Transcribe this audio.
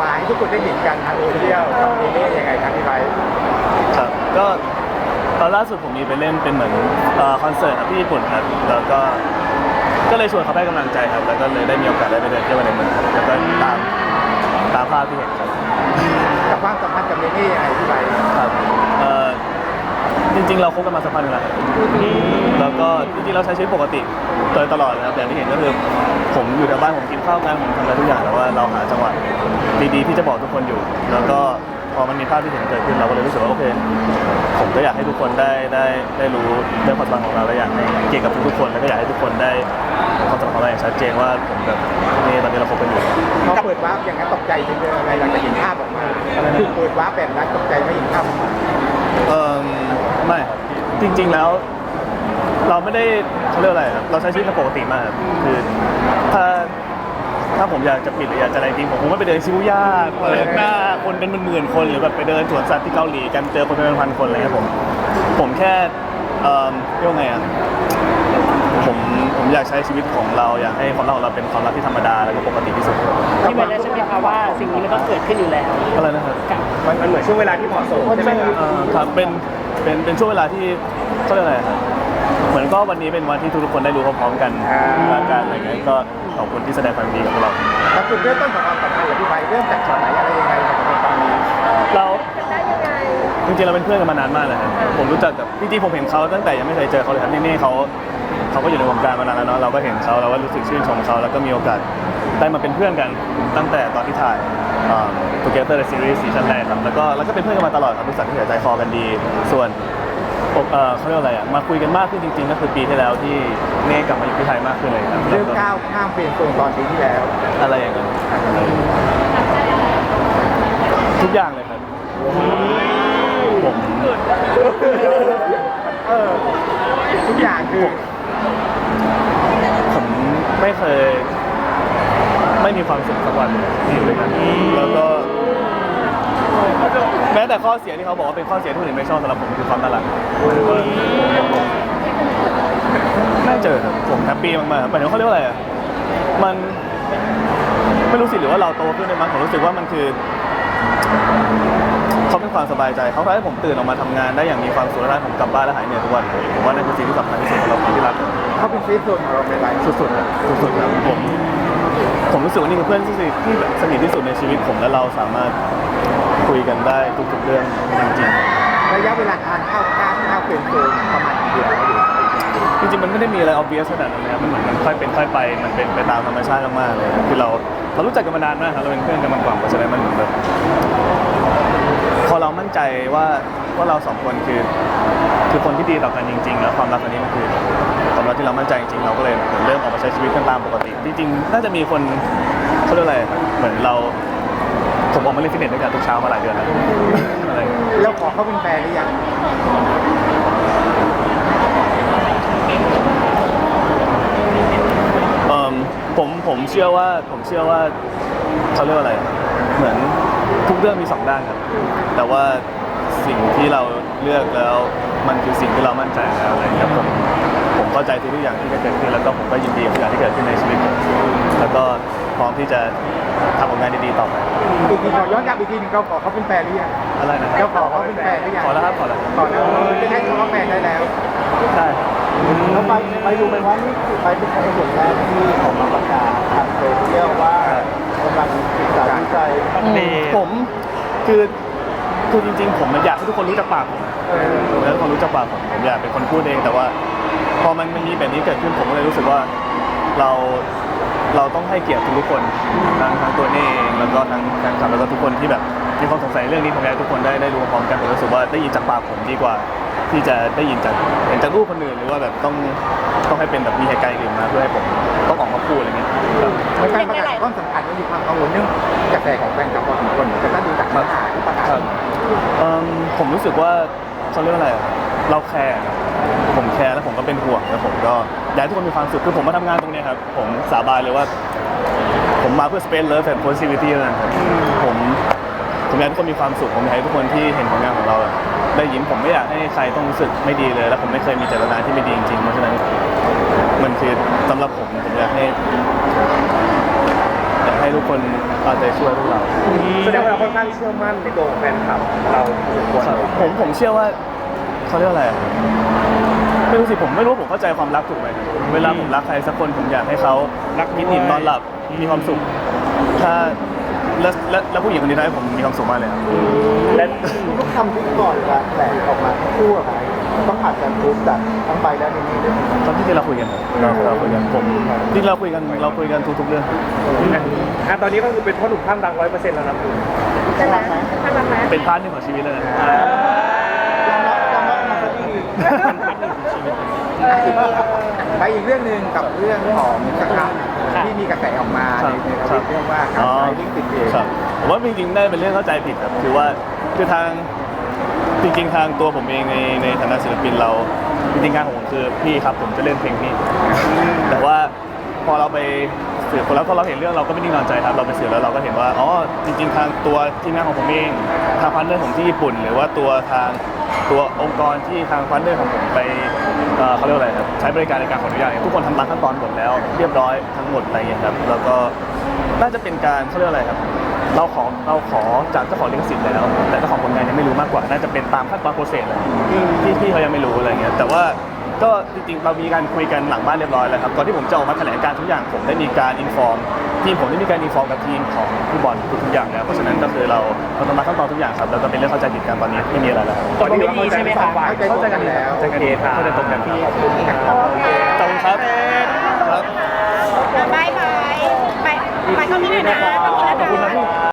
กันทางโซเชียลกับเอเล่ยังไงครับพี่ไบร์ทครับก็ตอนล่าสุดผมมีไปเล่นเป็นเหมือนเอ่อคอนเสิร์ตครับที่ญี่ปุ่นครับแล้วก็ก็เลยชวนเขาไปให้กำลังใจครับแล้วก็เลยได้มีโอกาสได้ไปเดินเที่ยวในเมืองครับแล้วก็ตามตามภาพที่เห็นครับ กับความสัมพันธ์กับเอเล่ยังไงพี่ไบร์ทครับเอ่อจริง ๆ เราคบกันมาสักพักหนึงแล้วครับแล้วก็จริงๆเราใช้ชีวิตปกติโดยตลอดนะครับอย่างที่เห็นก็คือผม อยู่ในบ้านผมกินข้าวกันผมทำอะไรทุกอย่างแต่ว่าเราหาจังหวะดีๆที่จะบอกทุกคนอยู่ แล้วก็พอมันมีภาพที่เห็นเกิดขึ้นเราก็เลยรู้สึกว่าโอเคผมก็อยากให้ทุกคนได้ได้ได้รู้เรื่องความสัมพันธ์ของเราและอยากให้เกี่ยรติกับทุกๆคนแล้วก็อยากให้ทุกคนได้เห็นความสัมพันธ์ของเราอย่างชัดเจนว่าผมกับนี่ตอนนี้เราคบกันอยู่ พอเปิดวาร์ปอย่างนั้นตกใจเป็นอะไรหลังจากเห็นภาพออกมาคือเปิดวาร์ปแบบนั้นตกใจไม่เห็นภาพออกมา เออไม่ครับจริงๆแล้ว เราไม่ได้เขาเรียกอะไรครับเราใช้ชีวิตกันปกติมากครับคือถ้าถ้าผมอยากจะปิดหรืออยากจะอะไรจริงผมคงไม่ไปเดินชิบูย่าเปิดหน้าคนเป็นหมื่นๆคนหรือแบบไปเดินสวนสัตว์ที่เกาหลีกันเจอคนเป็นพันๆคนอะไรเงี้ยผมผมแค่เอ่อเรียกว่าไงอะผมผมอยากใช้ชีวิตของเราอยากให้ความรักของเราเป็นความรักที่ธรรมดาแล้วก็ปกติที่สุดที่เป็นแล้วใช่ไหมคะว่าสิ่งนี้มันต้องเกิดขึ้นอยู่แล้วอะไรนะครับมันมันเหมือนช่วงเวลาที่เหมาะสมใช่ไหมครับเอ่อครับเป็นเป็นเป็นช่วงเวลาที่เขาเรียกอะไรครับ เหมือนก็วันนี้เป็นวันที่ทุกๆคนได้รู้พร้อมๆกันอาการอะไรเงี้ยก็ขอบคุณที่แสดงความยินดีกับพวกเรา แล้วจุดเริ่มต้นของความสัมพันธ์กับพี่ไบร์ทเริ่มจากช็อตไหนอะไรยังไงกับตอนนี้เราจริงๆเราเป็นเพื่อนกันมานานมากเลยครับผมรู้จักกับจริงๆผมเห็นเขาตั้งแต่ยังไม่เคยเจอเขาเลยครับนี่นี่เขาเขาก็อยู่ในวงการมานานแล้วเนาะเราก็เห็นเขาเราก็รู้สึกชื่นชมเขาแล้วก็มีโอกาสได้มาเป็นเพื่อนกันตั้งแต่ตอนที่ถ่ายอ่า Together the Series ซีซั่นแรกครับแล้วก็แล้วก็เป็นเพื่อนกันมาตลอดครับรู้จักที่ใจคอกันดี ส่วน อกเอ่อเขาเรียกว่าอะไรอะมาคุยกันมากขึ้นจริง ๆ ก็คือปีที่แล้วที่เน่กลับมาอยู่ที่ไทยมากขึ้นเลยครับเริ่มก้าวข้ามเปลี่ยนโซนตอนปีที่แล้ว อะไรอย่างเงี้ยทุกอย่างเลยครับผมเออทุกอย่างคือผมไม่เคย ไม่มีความสุขสักวันเลยที่อยู่ด้วยกันแล้วก็ แม้แต่ข้อเสียที่เขาบอกว่าเป็นข้อเสียที่คนอื่นไม่ชอบสำหรับผมคือความน่ารักไม่เจอครับผมแฮปปี้มากๆหมายถึงเขาเรียกว่าอะไรอะมันไม่รู้สิหรือว่าเราโตขึ้นในมั้งผมรู้สึกว่ามันคือเขาเป็นความสบายใจเขาทำให้ผมตื่นออกมาทำงานได้อย่างมีความสุขและผมกลับบ้านและหายเหนื่อยทุกวันผมว่านั่นคือสิ่งที่สำคัญที่สุดสำหรับคนที่รัก เขาเป็นเซฟโซนของเราในไลฟ์สุดๆครับสุดๆครับผมผมรู้สึกว่านี่คือเพื่อนที่สนิทที่แบบสนิทที่สุดในชีวิตผมและเราสามารถ คุยกันได้ทุกๆเรื่องจริงระยะเวลาการเข้าก้าวเข้าเปลี่ยนโซนประมาณกี่เดือนแล้วดิๆจริงๆมันไม่ได้มีอะไร obvious ขนาดนั้นนะครับมันเหมือนมันค่อยเป็นค่อยไปมันเป็นไปตามธรรมชาติมากๆเลยคือเราเรารู้จักกันมานานมากครับเราเป็นเพื่อนกันมาก่อนเพราะฉะนั้นมันเหมือนแบบพอเรามั่นใจว่าว่าเราสองคนคือคือคนที่ดีต่อกันจริง ๆ แล้วความรักอันนี้มันคือความรักที่เรามั่นใจจริงๆเราก็เลยเหมือนเริ่มออกมาใช้ชีวิตกันตามปกติจริงๆน่าจะมีคนเขาเรียกอะไรเหมือนเรา ผมออกมาเล่นฟิตเนสด้วยกันทุกเช้ามาหลายเดือนแล้วอะไรอย่างเงี้ยเราขอเขาเป็นแฟนหรือยังเอิ่มผมผมเชื่อว่าผมเชื่อว่าเขาเรียกว่าอะไร เหมือนทุกเรื่องมีสองด้านครับ แต่ว่าสิ่งที่เราเลือกแล้วมันคือสิ่งที่เรามั่นใจแล้วอะไรอย่างเงี้ยผมผมเข้าใจทุกๆอย่างที่จะเกิดขึ้นแล้วก็ผมก็ยินดีกับทุกอย่างที่เกิดขึ้นในชีวิตผมแล้วก็พ ร้อมที่จะทำผลงานดีๆต่อไปอีกทีขอย้อนกลับอีกทีหนึงเราขอเขาเป็นแฟนหรือยังอะไรนะเราขอเขาเป็นแฟนหรือยังขอแล้วครับขอแล้วขอแล้วจะใช้คำว่าแฟนได้แล้วได้ครับแล้วไปไปรู้ไหมว่านี่คือไปเป็นคนแรกที่ออกมาประกาศทางโซเชียลว่ากำลังศึกษาวิจัยผมคือคือจริงๆ ผมมันอยากให้ทุกคนรู้จักปากผมเออผมอยากให้ทุกคนรู้จักปากผมผมอยากเป็นคนพูดเองแต่ว่า พอมันมันมีแบบนี้เกิดขึ้นผมก็เลยรู้สึกว่าเรา เราต้องให้เกียรติทุกๆคนทั้งทั้งตัวเน่เอง แล้วก็ทั้งแฟนคลับแล้วก็ทุกคนที่แบบมีความสงสัยเรื่องนี้ผมอยากให้ทุกคนได้ได้รู้พร้อมกันผมรู้สึกว่าได้ยินจากปากผมดีกว่า ที่จะได้ยินจากเห็นจากรูปคนอื่นหรือว่าแบบต้องต้องให้เป็นแบบมีเหตุการณ์อื่นมาเพื่อให้ผมต้องออกมาพูดอะไรเงี้ยครับในการประกาศความสำคัญมันมีความกังวลเรื่องกระแสของแฟนคลับพอสมควรแต่ถ้าดูจากเนื้อหาที่ประกาศครับเอิ่มผมรู้สึกว่าเขาเรียกว่าอะไรอะเราแคร์ครับ ผมแคร์แล้วผมก็เป็นห่วงแล้วผมก็อยากให้ทุกคนมีความสุขคือผมมาทำงานตรงเนี้ยครับ ผมสาบานเลยว่า ผมมาเพื่อ space love and positivity เท่านั้นครับผมผมอยากให้ทุกคนมีความสุขผมอยากให้ทุกคนที่เห็นผลงานของเราอะได้ยิ้มผมไม่อยากให้ใครต้องรู้สึกไม่ดีเลย แล้วผมไม่เคยมีเจตนาที่ไม่ดีจริงๆเพราะฉะนั้นมันคือสำหรับผมผมอยากให้อยากให้ให้ทุกคนเอาใจช่วยพวกเรา แสดงว่าเราค่อนข้างเชื่อมั่นในตัวของแฟนคลับเราพอสมควรครับผมผมเชื่อว่า เขาเรียกว่าอะไรอะไม่รู้สิผมไม่รู้ผมเข้าใจความรักถูกไหมเวลาผมรักใครสักคนผมอยากให้เขารักกินอิ่มนอนหลับมีความสุข ถ้าแล้วแล้วแล้วผู้หญิงคนนี้ทำให้ผมมีความสุขมากเลยครับและทุกคำที่ก่อนการแถลงออกมาคู่อะครับต้องผ่านการพูดจากทั้งใบและในนี้ด้วยตอนที่จริงเราคุยกันครับเราเราคุยกันผมจริงเราคุยกันเราคุยกันทุกๆเรื่องอะตอนนี้ก็คือเป็นพ่อหนุ่มข้ามดังร้อยเปอร์เซ็นต์แล้วนะคุณใช่ไหมเป็นพาร์ทหนึ่งของชีวิตเลย ไปอีกเรื่องหนึ่งกับเรื่องของสครับที่มีกระแสออกมาในในทวิตเรื่องว่าการใช้ลิงก์ติดเองครับผมว่าจริงๆได้เป็นเรื่องเข้าใจผิดครับคือว่าคือทางจริงๆทางตัวผมเองในในฐานะศิลปินเราจริงๆงานของผมคือพี่ครับผมจะเล่นเพลงพี่แต่ว่าพอเราไปสืบคนแล้วพอเราเห็นเรื่องเราก็ไม่นิ่งนอนใจครับเราไปสืบแล้วเราก็เห็นว่าอ๋อจริง ๆ ทางตัวทีมงานของผมเองทางพันเนอร์ผมที่ญี่ปุ่น หรือว่าตัวทาง ตัวองค์กรที่ทางฟันเดอร์ของผมไปเอ่อเขาเรียกว่าอะไรครับใช้บริการในการขออนุญาตเนี่ยทุกคนทำตามขั้นตอนหมดแล้ว เรียบร้อยทั้งหมดอะไรเงี้ยครับแล้วก็น่าจะเป็นการเขาเรียกว่าอะไรครับ เราขอเราขอจากเจ้าของลิขสิทธิ์แล้ว แต่เจ้าของผลงานยังไม่รู้มากกว่า น่าจะเป็นตามขั้นตอนโปรเซสเลยที่พี่เขายังไม่รู้อะไรเงี้ยแต่ว่า ก็จริงๆเรามีการคุยกันหลังบ้านเรียบร้อยแล้วครับก่อนที่ผมจะออกมาแถลงการทุกอย่างผมได้มีการอินฟอร์มทีมผมได้มีการอินฟอร์มกับทีมของพี่บอลทุกๆอย่างแล้วเพราะฉะนั้นก็คือเราเราต้องมาขั้นตอนทุกอย่างครับแล้วก็เป็นเรื่องเข้าใจผิดกันตอนนี้ไม่มีอะไรแล้วครับตอนนี้เราเข้าใจทั้งสองฝ่ายเข้าใจกันแล้วเข้าใจกันดีเข้าใจตรงกันครับขอบคุณครับครับบายบายไปไปเข้าที่ไหนนะขอบคุณนะขอบคุณครับคะ